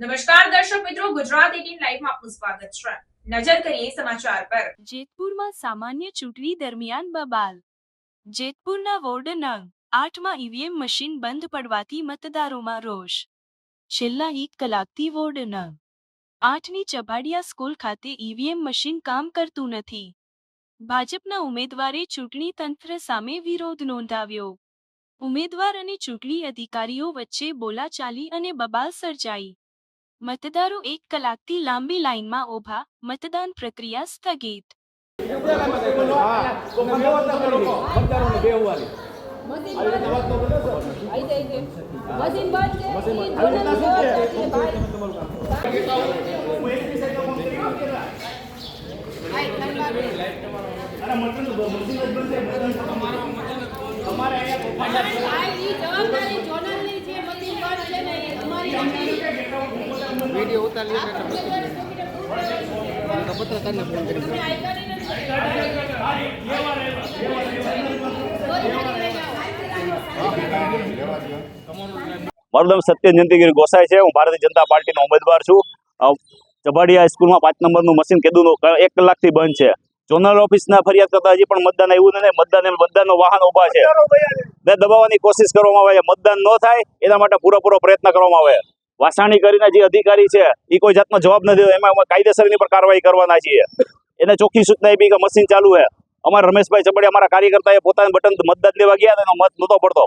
દર્શક મિત્રો, ગુજરાત એટીન લાઈવમાં આપનું સ્વાગત છે. નજર કરીએ સમાચાર પર. જેતપુરમાં સામાન્ય ચૂંટણી દરમિયાન બબાલ. જેતપુરના વોર્ડ નંગ આઠમાં ઈવીએમ મશીન બંધ પડવાથી મતદારોમાં રોષ. છેલ્લા એક કલાકથી વોર્ડ નંગ આઠની ચભાડિયા સ્કૂલ ખાતે ઈવીએમ મશીન કામ કરતું નથી. ભાજપના ઉમેદવારે ચૂંટણી તંત્ર સામે વિરોધ નોંધાવ્યો. ઉમેદવાર અને ચૂંટણી અધિકારીઓ વચ્ચે બોલાચાલી અને બબાલ સર્જાઈ. મતદારો એક કલાકથી લાંબી લાઇનમાં ઊભા મતદાન પ્રક્રિયા સ્થગિત. અમારે બેહવાની મશીન બંધ છે ઈ જોડે ઈ જવાબદારી જોનલની છે મશીન બંધ છે ને એ તમારી વીડિયો ઉતારી એટલે પત્રકારને ફોન કરી મારું નામ સત્ય જયંતિગીરી ગોસાઈ છે. હું ભારતીય જનતા પાર્ટીનો ઉમેદવાર છું. ચબાડિયા હાઈસ્કૂલમાં પાંચ નંબરનું મશીન કીધું એક કલાકથી બંધ છે. ઝોનલ ઓફિસના ફરિયાદ કરતા હજી પણ મતદાન આવ્યું નથી મતદાન મતદાનનો વાહન ઊભા છે. ને દબાવવાની કોશિશ કરવામાં આવે છે મતદાન ન થાય એના માટે પૂરેપૂરો પ્રયત્ન કરવામાં આવે. વાસાણી કરીને જે અધિકારી છે, એ કોઈ જાતનો જવાબ નથી એમાં કાયદેસરની પર કાર્યવાહી કરવાના છીએ. એને ચોખ્ખી સૂચના આપી કે મશીન ચાલુ છે. અમારા રમેશભાઈ ચબડિયા અમારા કાર્યકર્તાએ પોતાના બટન મતદાન દેવા ગયા હતા, એનો મત નહોતો પડતો.